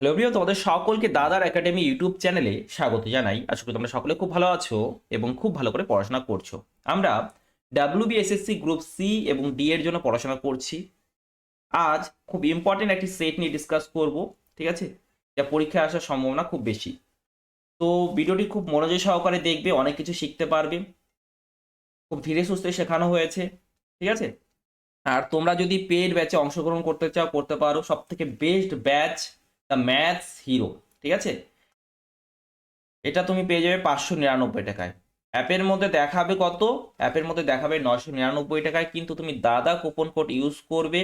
প্রিয়, তোমাদের সকলকে দাদার একাডেমি ইউটিউব চ্যানেলে স্বাগত জানাই। আশা করি তোমরা সকলে খুব ভালো আছো এবং খুব ভালো করে পড়াশোনা করছ। আমরা ডাব্লিউবি এসএসসি গ্রুপ সি এবং ডি এর জন্য পড়াশোনা করছি। আজ খুব ইম্পর্টেন্ট একটি সেট নিয়ে ডিসকাস করব, ঠিক আছে? যা পরীক্ষায় আসার সম্ভাবনা খুব বেশি। তো ভিডিওটি খুব মনোযোগ সহকারে দেখবে, অনেক কিছু শিখতে পারবে। খুব ধীরে সুস্থে শেখানো হয়েছে, ঠিক আছে? আর তোমরা যদি পেড ব্যাচে অংশগ্রহণ করতে চাও, করতে পারো। সব থেকে best batch the maths hero, ঠিক আছে? এটা তুমি পেয়ে যাবে পাঁচশো নিরানব্বই টাকায়। অ্যাপের মধ্যে দেখাবে কত? অ্যাপের মধ্যে দেখাবে নশো নিরানব্বই টাকায়, কিন্তু তুমি দাদা কুপন কোড ইউজ করবে,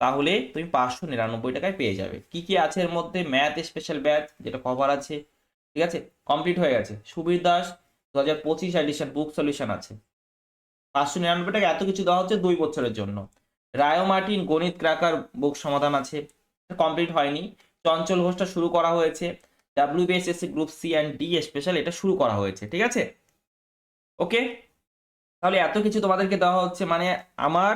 তাহলে তুমি পাঁচশো নিরানব্বই টাকায় পেয়ে যাবে। কি কি আছে এর মধ্যে? ম্যাথ স্পেশাল ব্যাচ, যেটা কভার আছে, ঠিক আছে? কমপ্লিট হয়ে গেছে। সুবীর দাস দু হাজার পঁচিশ এডিশন বুক সলিউশন আছে। পাঁচশো নিরানব্বই টাকা এত কিছু দেওয়া হচ্ছে দুই বছরের জন্য। রায়ো মার্টিন, গণিত ক্র্যাকার বুক সমাধান আছে। কমপ্লিট হয়নি। চঞ্চল ঘোষটা শুরু করা হয়েছে। WBSSC group C and D special এটা শুরু করা হয়েছে, ঠিক আছে? ওকে তাহলে এত কিছু তোমাদেরকে দেওয়া হচ্ছে মানে আমার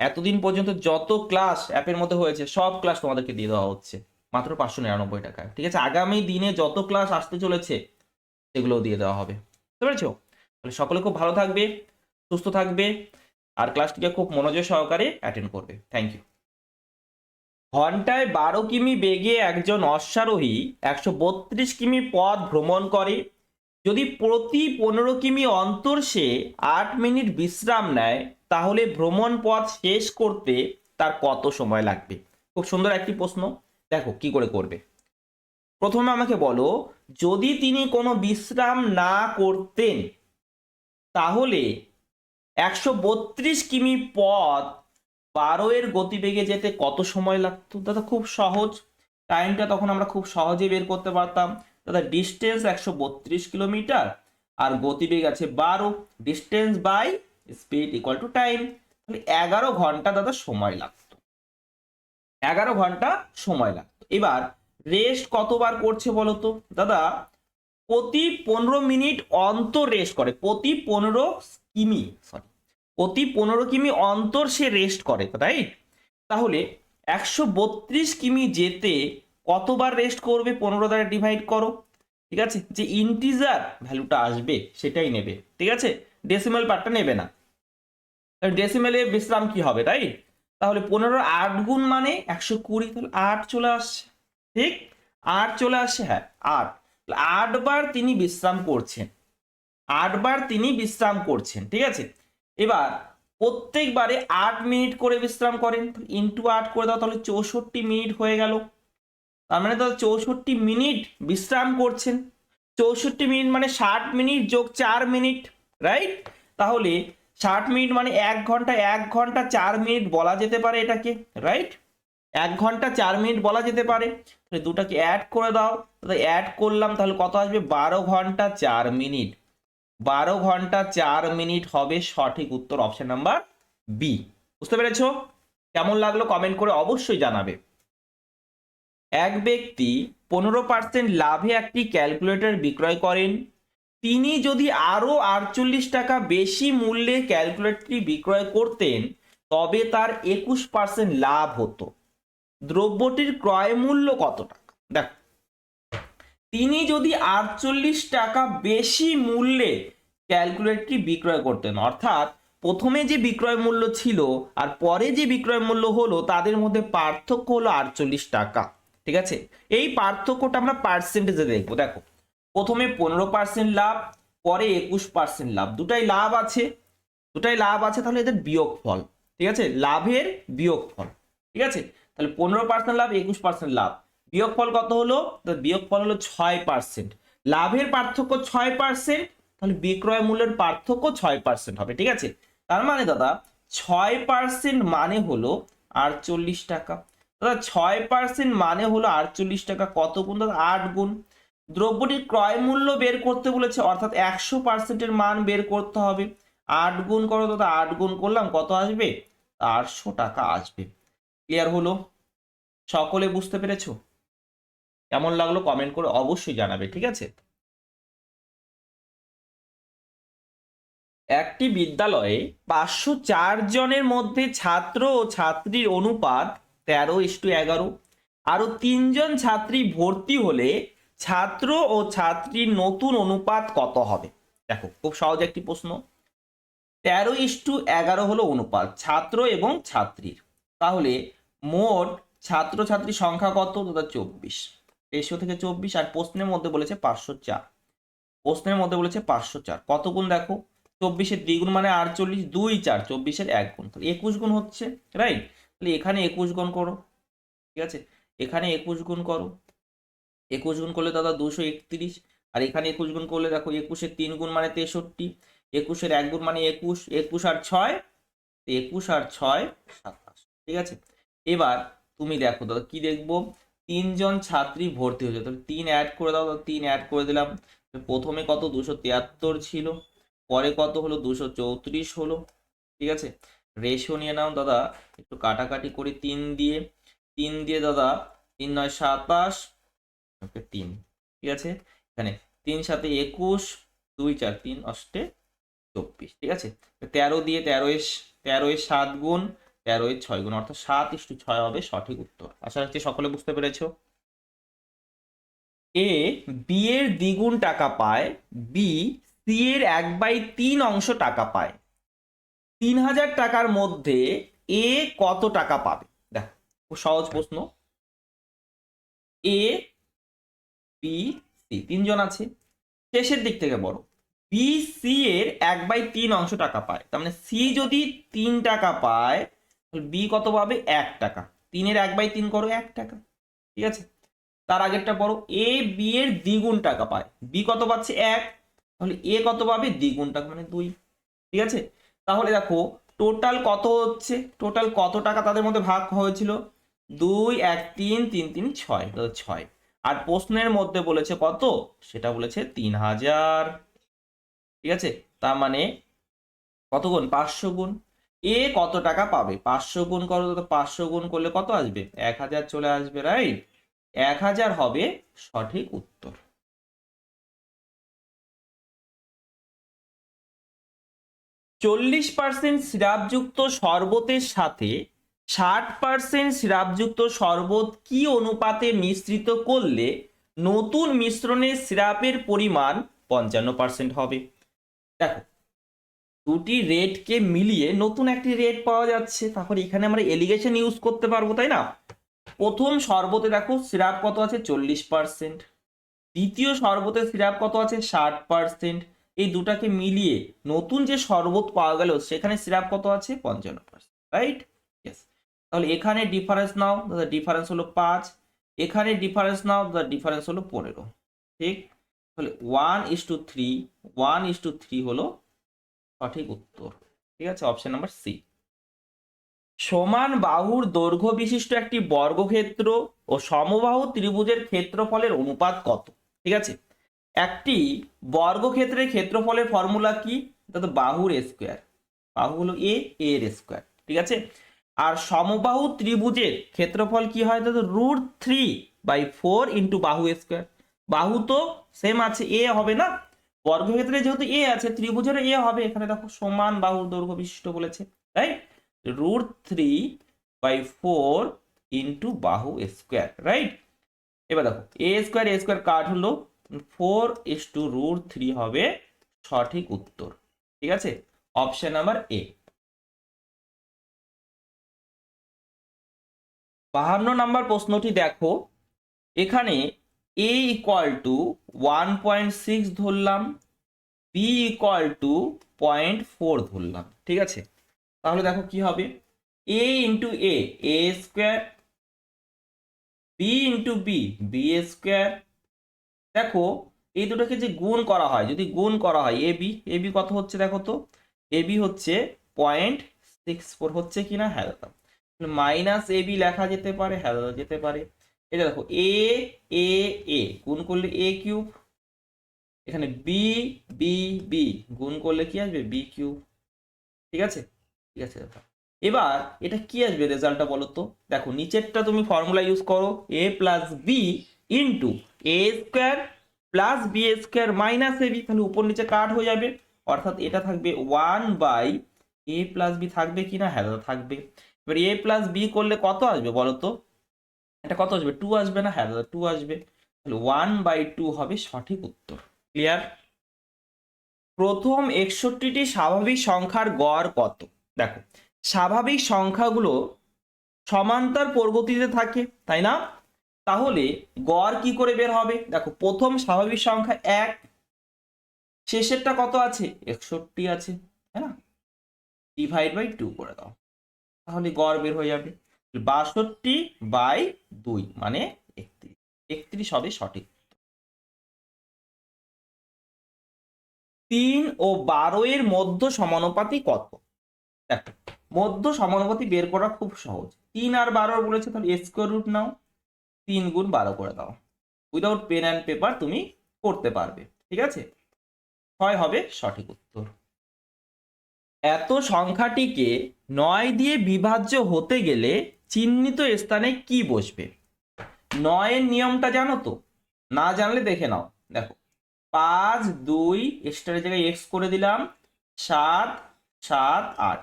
এতদিন পর্যন্ত যত ক্লাস অ্যাপের মধ্যে হয়েছে, সব ক্লাস তোমাদেরকে দিয়ে দেওয়া হচ্ছে। মাত্র পাঁচশো নিরানব্বই টাকায় ঠিক আছে? আগামী দিনে যত ক্লাস আসতে চলেছে, সেগুলোও দিয়ে দেওয়া হবে। বুঝতে পেরেছ? তাহলে সকলে খুব ভালো থাকবে, সুস্থ থাকবে, আর ক্লাসটিকে খুব মনোযোগ সহকারে অ্যাটেন্ড করবে। থ্যাংক ইউ ঘন্টায় বারো কিমি বেগে একজন অশ্বারোহী একশো বত্রিশ কিমি পথ ভ্রমণ করে। যদি প্রতি পনেরো কিমি অন্তর সে আট মিনিট বিশ্রাম নেয়, তাহলে ভ্রমণ পথ শেষ করতে তার কত সময় লাগবে? খুব সুন্দর একটি প্রশ্ন। দেখো কি করে করবে। প্রথমে আমাকে বলো, যদি তিনি কোনো বিশ্রাম না করতেন, তাহলে একশো বত্রিশ কিমি পথ বারো এর গতিবেগে যেতে কত সময় লাগতো? দাদা, খুব সহজ। টাইমটা তখন আমরা খুব সহজে বের করতে পারতাম। দাদা ডিস্টেন্স একশো বত্রিশ কিলোমিটার আর গতিবেগ আছে বারো। Distance by speed equal to time তাহলে এগারো ঘণ্টা দাদা সময় লাগতো। এগারো ঘণ্টা সময় লাগতো। এবার রেস্ট কতবার করছে বলো তো দাদা, প্রতি পনেরো মিনিট অন্তর রেস্ট করে। প্রতি পনেরো কিমি সরি প্রতি পনেরো কিমি অন্তর সে রেস্ট করে রাইট তাহলে একশো বত্রিশ কিমি যেতে কতবার রেস্ট করবে পনেরো দ্বারা ডিভাইড করো? ঠিক আছে? যে ইন্টিজার ভ্যালুটা আসবে, সেটাই নেবে। ঠিক আছে? ডেসিমাল পার্টটা নেবে না। ডেসিমেলে বিশ্রাম কি হবে রাইট তাহলে পনেরো আট গুণ মানে একশো কুড়ি, তাহলে আট চলে আসছে। ঠিক? আট চলে আসছে হ্যাঁ আট। আটবার তিনি বিশ্রাম করছেন। আটবার তিনি বিশ্রাম করছেন, ঠিক আছে? এবার প্রত্যেকবারে আট মিনিট করে বিশ্রাম করেন ইন্টু আট করে দাও, তাহলে চৌষট্টি মিনিট হয়ে গেল। তার মানে দাদা চৌষট্টি মিনিট বিশ্রাম করছেন। চৌষট্টি মিনিট মানে ষাট মিনিট যোগ চার মিনিট রাইট তাহলে ষাট মিনিট মানে এক ঘণ্টা এক ঘণ্টা চার মিনিট বলা যেতে পারে এটাকে রাইট এক ঘণ্টা চার মিনিট বলা যেতে পারে। তাহলে দুটাকে অ্যাড করে দাও। তাহলে অ্যাড করলাম, তাহলে কত আসবে? বারো ঘণ্টা চার মিনিট। বারো ঘণ্টা চার মিনিট হবে সঠিক উত্তর অপশন নাম্বার বি। বুঝতে পেরেছ? কেমন লাগল কমেন্ট করে অবশ্যই জানাবে। এক ব্যক্তি পনেরো পার্সেন্ট লাভে একটি ক্যালকুলেটর বিক্রয় করেন। তিনি যদি আরও আটচল্লিশ টাকা বেশি মূল্যে ক্যালকুলেটরটি বিক্রয় করতেন, তবে তার একুশ পার্সেন্ট লাভ হতো। দ্রব্যটির ক্রয় মূল্য কত টাকা? দেখো তিনি যদি আটচল্লিশ টাকা বেশি মূল্যে ক্যালকুলেটরটি বিক্রয় করতেন? অর্থাৎ প্রথমে যে বিক্রয় মূল্য ছিল আর পরে যে বিক্রয় মূল্য হলো, তাদের মধ্যে পার্থক্য হলো আটচল্লিশ টাকা। ঠিক আছে? এই পার্থক্যটা আমরা পার্সেন্টেজে দেখব। দেখো, প্রথমে পনেরো পার্সেন্ট লাভ, পরে একুশ পার্সেন্ট লাভ। দুটাই লাভ আছে। দুটাই লাভ আছে, তাহলে এদের বিয়োগ ফল ঠিক আছে? লাভের বিয়োগ ফল ঠিক আছে? তাহলে পনেরো পার্সেন্ট লাভ, একুশ পার্সেন্ট লাভ। বিয়োগ ফল কত হলো? বিয়োগ ফল হলো ছয় পার্সেন্ট লাভের পার্থক্য ছয় পার্সেন্ট তাহলে বিক্রয় মূল্যের পার্থক্য ছয় পার্সেন্ট হবে, ঠিক আছে? তার মানে দাদা, ছয় পার্সেন্ট মানে হলো আটচল্লিশ টাকা। দাদা, ছয় পার্সেন্ট মানে হলো আটচল্লিশ টাকা, কত গুণ? দাদা, আট গুণ। দ্রব্যটির ক্রয় মূল্য বের করতে বলেছে, অর্থাৎ একশো পার্সেন্টের মান বের করতে হবে। আট গুণ করো দাদা, আট গুণ করলাম, কত আসবে? আটশো টাকা আসবে। ক্লিয়ার হলো? সকলে বুঝতে পেরেছ? কেমন লাগল কমেন্ট করে অবশ্যই জানাবে, ঠিক আছে? একটি বিদ্যালয়ে পাঁচশো চার জনের মধ্যে ছাত্র ও ছাত্রীর অনুপাত তেরো ইস্টু এগারো। আরও তিনজন ছাত্রী ভর্তি হলে ছাত্র ও ছাত্রীর নতুন অনুপাত কত হবে? দেখো, খুব সহজ একটি প্রশ্ন। তেরো ইস্টু এগারো হলো অনুপাত ছাত্র এবং ছাত্রীর। তাহলে মোট ছাত্র ছাত্রী সংখ্যা কত? দাদা চব্বিশ। রেশিও থেকে চব্বিশ আর প্রশ্নের মধ্যে বলেছে পাঁচশো চার। প্রশ্নের মধ্যে বলেছে পাঁচশো চার। কত গুণ দেখো? চব্বিশের দ্বিগুণ মানে আটচল্লিশ, দুই চার, চব্বিশের এক গুণ। তাহলে একুশ গুণ হচ্ছে রাইট তাহলে এখানে একুশ গুণ করো, ঠিক আছে? এখানে একুশ গুণ করো। একুশ গুণ করলে দাদা দুশো একত্রিশ, আর এখানে একুশ গুণ করলে দেখো একুশের তিন গুণ মানে তেষট্টি, একুশের এক গুণ মানে একুশ একুশ আর ছয়, একুশ আর ছয় সাতাশ, ঠিক আছে? এবার তুমি দেখো দাদা কি দেখব? তিনজন ছাত্রী ভর্তি হয়েছে। তাহলে তিন অ্যাড করে দাও দাদা, তিন অ্যাড করে দিলাম। প্রথমে কত? দুশো তিয়াত্তর ছিল। পরে কত হলো? দুশো চৌত্রিশ হলো। ঠিক আছে? রেশিও নিয়ে নাও দাদা। একটু কাটাকাটি করি তিন দিয়ে। তিন দিয়ে দাদা তিন নয় সাতাশ। ওকে তিন। ঠিক আছে? এখানে তিন সাথে একুশ দুই চার তিন অষ্টে চব্বিশ। ঠিক আছে? তেরো দিয়ে তেরো এস তেরো এর সাত গুণ তেরো এর ছয় গুণ, অর্থাৎ সাত ইস্টু ছয় হবে সঠিক উত্তর। আশা রাখছি সকলে বুঝতে পেরেছ। এ, বি এর দ্বিগুণ টাকা পায়, বি, সি এর এক বাই তিন অংশ টাকা পায়। তিন হাজার টাকার মধ্যে এ কত টাকা পাবে? দেখো, খুব সহজ প্রশ্ন। এ, বি, সি, তিনজন আছে। শেষের দিক থেকে বড় বি, সি এর এক বাই তিন অংশ টাকা পায়। তার মানে সি যদি তিন টাকা পায় বি কত পাবে? এক টাকা। তিনের এক বাই তিন করো এক টাকা। ঠিক আছে? তার আগেরটা বড় এ বি এর দ্বিগুণ টাকা পায়। বি কত পাচ্ছে? এক। তাহলে এ কত পাবে? দ্বিগুণ টাকা মানে দুই। ঠিক আছে? তাহলে দেখো টোটাল কত হচ্ছে? টোটাল কত টাকা তাদের মধ্যে ভাগ হয়েছিল? দুই, এক, তিন তিন তিন, ছয়। তাহলে ছয়। আর প্রশ্নের মধ্যে বলেছে কত? সেটা বলেছে তিন হাজার। ঠিক আছে? তার মানে কত গুণ? পাঁচশো গুণ। এ কত টাকা পাবে? পাঁচশো গুণ করো তো পাঁচশো গুণ করলে কত আসবে? এক হাজার চলে আসবে রাইট এক হাজার হবে সঠিক উত্তর। চল্লিশ পার্সেন্ট সিরাপযুক্ত শরবতের সাথে ষাট পার্সেন্ট সিরাপযুক্ত শরবত কি অনুপাতে মিশ্রিত করলে নতুন মিশ্রণের সিরাপের পরিমাণ পঞ্চান্ন পার্সেন্ট হবে? দেখো দুটি রেটকে মিলিয়ে নতুন একটি রেট পাওয়া যাচ্ছে। তাহলে এখানে আমরা এলিগেশন ইউজ করতে পারব, তাই না? প্রথম শরবতে দেখো সিরাপ কত আছে? চল্লিশ পার্সেন্ট দ্বিতীয় শরবতের সিরাপ কত আছে? ষাট পার্সেন্ট এই দুটাকে মিলিয়ে নতুন যে শরবত পাওয়া গেল, সেখানে সিরাপ কত আছে? পঞ্চান্ন পার্সেন্ট রাইট ইয়েস তাহলে এখানে ডিফারেন্স নাও ডিফারেন্স হলো পাঁচ। এখানে ডিফারেন্স নাও ডিফারেন্স হলো পনেরো। ঠিক? তাহলে one is two three one is two three হলো সঠিক উত্তর। ঠিক আছে অপশন নাম্বার সি সমান বাহুর দৈর্ঘ্য বিশিষ্ট একটি বর্গক্ষেত্র ও সমবাহু ত্রিভুজের ক্ষেত্রফলের অনুপাত কত? ঠিক আছে? একটি বর্গক্ষেত্রের ক্ষেত্রফলের ফর্মুলা কি? তো বাহুর স্কোয়ার বাহু হলো এ এর স্কোয়ার ঠিক আছে? আর সমবাহু ত্রিভুজের ক্ষেত্রফল কি হয়? তো root three by four into বাহু স্কোয়ার বাহু তো সেম আছে এ হবে না? বর্গক্ষেত্রে যেহেতু এ আছে ত্রিভুজের এ হবে, এখানে দেখো সমান বাহুর দৈর্ঘ্য বিশিষ্ট বলেছে তাই root three by four into বাহু স্কোয়ার রাইট এবার দেখো A square A square cut হলো four is two root three হবে সঠিক উত্তর, ঠিক আছে? অপশন নাম্বার এ বাহান্ন নাম্বার প্রশ্নটি দেখো, এখানে A equal to one point six ধরলাম B equal to point four ধরলাম, ঠিক আছে? তাহলে দেখো কি হবে? A into A A square B into B B square দেখো, এই দুটোকে যে গুণ করা হয়, যদি গুণ করা হয় এ বি এ বি কত হচ্ছে দেখো তো? এ বি হচ্ছে পয়েন্ট সিক্স ফোর হচ্ছে কিনা? হ্যাঁ দাদা। মাইনাস এ বি লেখা যেতে পারে হ্যাঁ দাদা, যেতে পারে। এটা দেখো এ এ এ গুণ করলে এ কিউব এখানে বি বি বি গুণ করলে কি আসবে? বি কিউব ঠিক আছে? ঠিক আছে এবার এটা কি আসবে রেজাল্টটা বলো তো দেখো, নিচেরটা তুমি ফর্মুলা ইউজ করো A plus B into A square plus B square minus A B তাহলে উপর নিচে কাট হয়ে যাবে। অর্থাৎ এটা থাকবে one by A plus B থাকবে কি না হ্যাঁ থাকবে। এবার এ প্লাস বি করলে কত আসবে বলো তো এটা কত আসবে? টু আসবে না? হ্যাঁ দাদা টু আসবে। তাহলে ওয়ান বাই টু হবে সঠিক উত্তর। ক্লিয়ার প্রথম একষট্টিটি স্বাভাবিক সংখ্যার গড় কত? দেখো, স্বাভাবিক সংখ্যাগুলো সমান্তর প্রগতিতে থাকে, তাই না? তাহলে গড় কি করে বের হবে? দেখো, প্রথম স্বাভাবিক সংখ্যা এক, শেষেরটা কত আছে? একষট্টি আছে, তাই না? ডিভাইড বাই টু করে দাও। তাহলে গড় বের হয়ে যাবে। বাষট্টি বাই দুই মানে একত্রিশ। একত্রিশ হবে সঠিক। তিন ও বারো এর মধ্য সমানুপাতি কত? দেখো, মধ্য সমানুপাতি বের করা খুব সহজ। তিন আর বারো বলেছে, তাহলে স্কোয়ার রুট নাও। তিন গুণ বারো করে দাও। উইদাউট পেন অ্যান্ড পেপার তুমি করতে পারবে, ঠিক আছে? ছয় হবে সঠিক উত্তর। এত সংখ্যাটিকে নয় দিয়ে বিভাজ্য হতে গেলে চিহ্নিত স্থানে কি বসবে? নয়ের নিয়মটা জানো তো? না জানলে দেখে নাও। দেখো, পাঁচ, দুই এক্সট্রার জায়গায় এক্স করে দিলাম, সাত সাত, আট।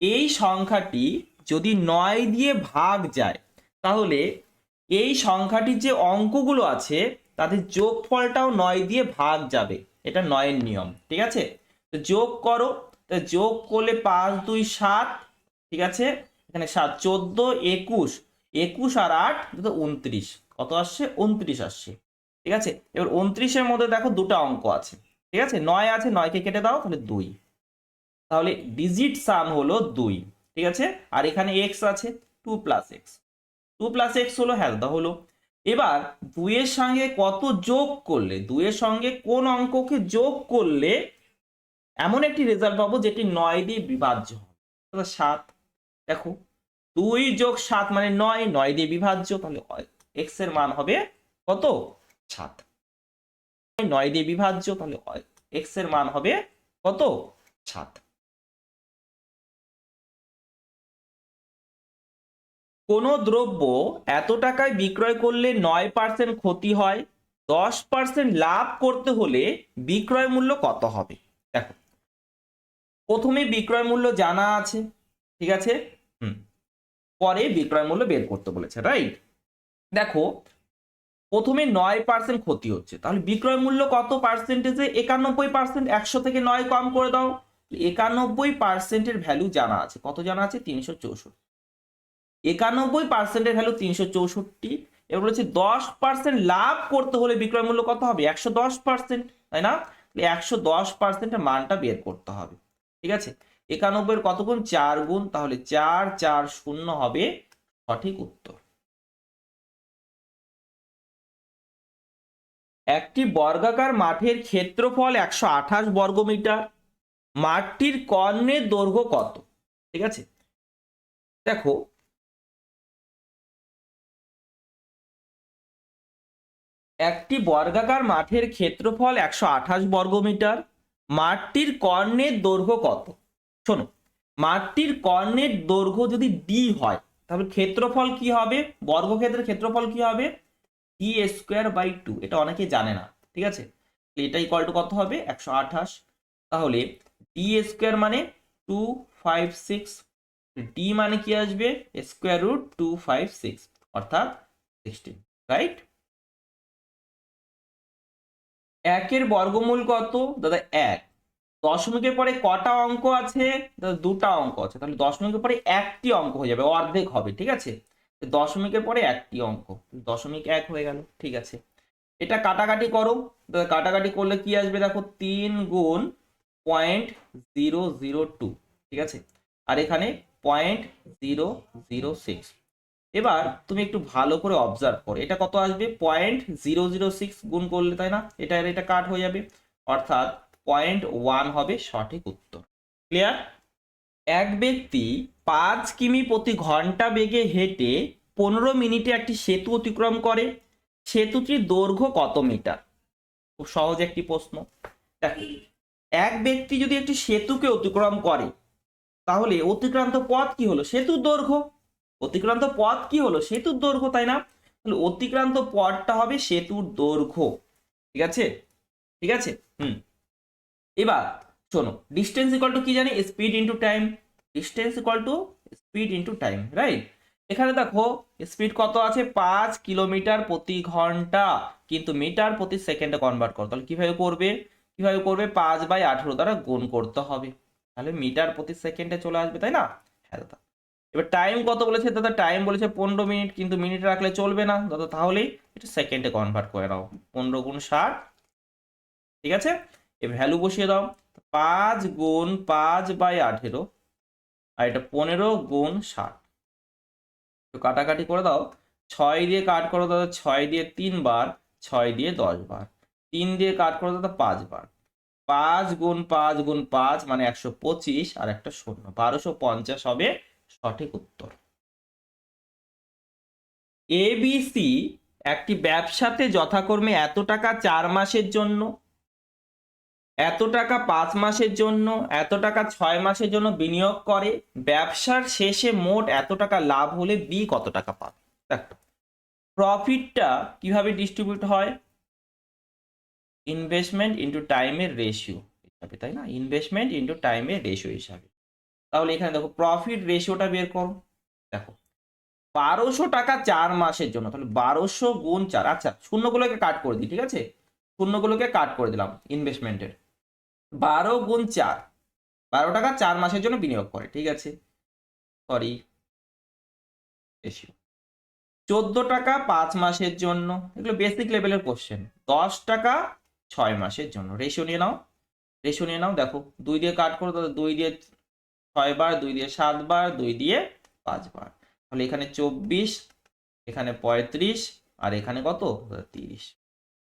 এই সংখ্যাটি যদি নয় দিয়ে ভাগ যায়, তাহলে এই সংখ্যাটির যে অঙ্কগুলো আছে, তাদের যোগফলটাও নয় দিয়ে ভাগ যাবে। এটা নয়ের নিয়ম, ঠিক আছে? তো যোগ করো, তো যোগ করলে পাঁচ, দুই, সাত, ঠিক আছে? এখানে সাত, চোদ্দ, একুশ একুশ আর আট তো উনত্রিশ। কত আসছে? উনত্রিশ আসছে। ঠিক আছে? এবার উনত্রিশের মধ্যে দেখো দুটো অঙ্ক আছে। ঠিক আছে? নয় আছে, নয়কে কেটে দাও, তাহলে দুই। তাহলে ডিজিট সাম হলো দুই। ঠিক আছে? আর এখানে এক্স আছে two plus X two plus X হলো হ্যাঁ দাদা হলো। এবার দুইয়ের সঙ্গে কত যোগ করলে, দুইয়ের সঙ্গে কোন অঙ্ককে যোগ করলে এমন একটি রেজাল্ট পাবো যেটি নয় দিয়ে বিভাজ্য হবে। সাত দেখো, দুই যোগ সাত মানে নয় নয় দিয়ে বিভাজ্য, তাহলে এক্সের মান হবে কত? সাত। নয় দিয়ে বিভাজ্য, তাহলে এক্সের মান হবে কত? সাত। কোনো দ্রব্য এত টাকায় বিক্রয় করলে নয় পার্সেন্ট ক্ষতি হয়? দশ পার্সেন্ট লাভ করতে হলে বিক্রয় মূল্য কত হবে? দেখো, প্রথমে বিক্রয় মূল্য জানা আছে, ঠিক আছে? পরে বিক্রয় মূল্য বের করতে বলেছে রাইট দেখো, প্রথমে নয় পার্সেন্ট ক্ষতি হচ্ছে। তাহলে বিক্রয় মূল্য কত পার্সেন্টেজে একানব্বই পার্সেন্ট একশো থেকে নয় কম করে দাও। একানব্বই পার্সেন্টের ভ্যালু জানা আছে। কত জানা আছে? তিনশো চৌষট্টি। একানব্বই পার্সেন্টের ভ্যালু তিনশো চৌষট্টি। এবার বলেছে দশ পার্সেন্ট লাভ করতে হলে বিক্রয় মূল্য কত হবে? একশো দশ পার্সেন্ট তাই না? একশো দশ পার্সেন্টের মানটা বের করতে হবে। ঠিক আছে? একানব্বইয়ের কত গুণ চার গুণ। তাহলে চার চার শূন্য হবে সঠিক উত্তর। একটি বর্গাকার মাঠের ক্ষেত্রফল একশো আঠাশ বর্গমিটার। মাঠটির কর্ণের দৈর্ঘ্য কত? ঠিক আছে? দেখো, একটি বর্গাকার মাঠের ক্ষেত্রফল একশো আঠাশ বর্গমিটার। মাঠটির কর্ণের দৈর্ঘ্য কত? শোনো মাঠটির কর্ণের দৈর্ঘ্য যদি ডি হয়, তাহলে ক্ষেত্রফল কি হবে? বর্গক্ষেত্রের ক্ষেত্রফল কি হবে? ডি স্কোয়ার বাই টু এটা অনেকে জানে না, ঠিক আছে? এটা ইকুয়াল টু কত হবে? একশো আঠাশ। তাহলে ডি স্কোয়ার মানে টু ফাইভ সিক্স ডি মানে কি আসবে? Square root two five six অর্থাৎ সিক্সটিন রাইট একের বর্গমূল কত? দাদা, এক। দশমিকের পরে কটা অঙ্ক আছে? দুটা অঙ্ক আছে। তাহলে দশমিকের পরে একটি অঙ্ক হয়ে যাবে, অর্ধেক হবে, ঠিক আছে? দশমিকের পরে একটি অঙ্ক। দশমিক এক হয়ে গেল, ঠিক আছে? এটা কাটাকাটি করো। কাটাকাটি করলে কি আসবে দেখো? তিন গুণ পয়েন্ট জিরো জিরো টু ঠিক আছে? আর এখানে পয়েন্ট জিরো জিরো সিক্স এবার তুমি একটু ভালো করে অবজার্ভ করো। এটা কত আসবে? পয়েন্ট জিরো জিরো সিক্স গুণ করলে, তাই না? এটা এটা কাট হয়ে যাবে। অর্থাৎ পয়েন্ট ওয়ান হবে সঠিক উত্তর। ক্লিয়ার এক ব্যক্তি পাঁচ কিমি প্রতি ঘণ্টা বেগে হেঁটে পনেরো মিনিটে একটি সেতু অতিক্রম করে। সেতুটির দৈর্ঘ্য কত মিটার? খুব সহজ একটি প্রশ্ন। এক ব্যক্তি যদি একটি সেতুকে অতিক্রম করে, তাহলে অতিক্রান্ত পথ কি হলো? সেতুর দৈর্ঘ্য। অতিক্রান্ত পথ কি হলো? সেতুর দৈর্ঘ্য, তাই না? তাহলে অতিক্রান্ত পথটা হবে সেতুর দৈর্ঘ্য। ঠিক আছে? ঠিক আছে? হুম। এবার শোনো ডিস্টেন্স ইকুয়াল টু কি জানি? Speed into time distance equal to speed into time right এখানে দেখো স্পিড কত আছে? পাঁচ কিলোমিটার প্রতি ঘণ্টা, কিন্তু মিটার প্রতি সেকেন্ডে কনভার্ট করো। তাহলে কীভাবে করবে? কীভাবে করবে? পাঁচ বাই আঠেরো দ্বারা গুণ করতে হবে। তাহলে মিটার প্রতি সেকেন্ডে চলে আসবে, তাই না? হ্যাঁ দাদা। এবার টাইম কত বলেছে? দাদা টাইম বলেছে পনেরো মিনিট কিন্তু মিনিট রাখলে চলবে না। দাদা, তাহলেই এটা সেকেন্ডে কনভার্ট করে নাও। পনেরো গুণ ষাট, ঠিক আছে? এ ভ্যালু বসিয়ে দাও। পাঁচ গুণ পাঁচ বাই আঠেরো আর এটা পনেরো গুণ ষাট। তো কাটাকাটি করে দাও। ছয় দিয়ে কাট করো দাদা ছয় দিয়ে তিনবার ছয় দিয়ে দশ বার। তিন দিয়ে কাট করো দাদা পাঁচবার পাঁচ গুণ পাঁচ গুণ পাঁচ মানে একশো পঁচিশ আর একটা শূন্য। বারোশো পঞ্চাশ হবে সঠিক উত্তর। এবিসি একটি ব্যবসাতে যথাক্রমে এত টাকা চার মাসের জন্য? এত টাকা পাঁচ মাসের জন্য, এত টাকা ছয় মাসের জন্য বিনিয়োগ করে, ব্যবসার শেষে মোট এত টাকা লাভ হলে বি কত টাকা পাবে? দেখো প্রফিটটা কীভাবে ডিস্ট্রিবিউট হয়? ইনভেস্টমেন্ট ইন্টু টাইমের রেশিও হিসাবে, তাই না? ইনভেস্টমেন্ট ইন্টু টাইমের রেশিও হিসাবে। তাহলে এখানে দেখো প্রফিট রেশিওটা বের করো। দেখো, বারোশো টাকা চার মাসের জন্য, তাহলে বারোশো গুণ চার আচ্ছা শূন্যগুলোকে কাট করে দিই, ঠিক আছে? শূন্যগুলোকে কাট করে দিলাম ইনভেস্টমেন্টের বারো গুণ চার। বারো টাকা চার মাসের জন্য বিনিয়োগ করে, ঠিক আছে? সরি চোদ্দ টাকা পাঁচ মাসের জন্য, এগুলো বেসিক লেভেলের কোশ্চেন দশ টাকা ছয় মাসের জন্য। রেশিও নিয়ে নাও। রেশিও নিয়ে নাও, দেখো। দুই দিয়ে কাট করো, তাহলে দুই দিয়ে ছয় বার, দুই দিয়ে সাত বার, দুই দিয়ে পাঁচ বার। তাহলে এখানে চব্বিশ, এখানে পঁয়ত্রিশ, আর এখানে কত? তিরিশ।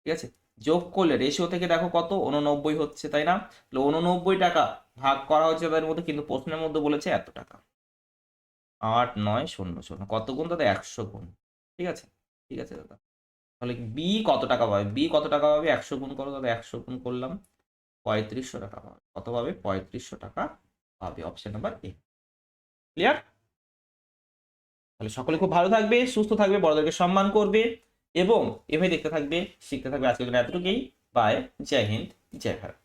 ঠিক আছে? যোগ করলে রেশিও থেকে দেখো কত? উননব্বই হচ্ছে, তাই না? তাহলে উননব্বই টাকা ভাগ করা হচ্ছে তাদের মধ্যে, কিন্তু প্রশ্নের মধ্যে বলেছে এত টাকা। আট, নয়, শূন্য শূন্য। কত গুণ? দাদা একশো গুণ। ঠিক আছে? ঠিক আছে, দাদা। তাহলে বি কত টাকা পাবে? বি কত টাকা পাবে? একশো গুণ করো দাদা একশো গুণ করলাম। পঁয়ত্রিশশো টাকা পাবে। কত পাবে? পঁয়ত্রিশশো টাকা পাবে অপশন নাম্বার এ ক্লিয়ার তাহলে সকলে খুব ভালো থাকবে, সুস্থ থাকবে, বড়দেরকে সম্মান করবে। এবং এভাবে দেখতে থাকবে শিখতে থাকবে আজকের জন্য এতটুকুই। বাই জয় হিন্দ জয় ভারত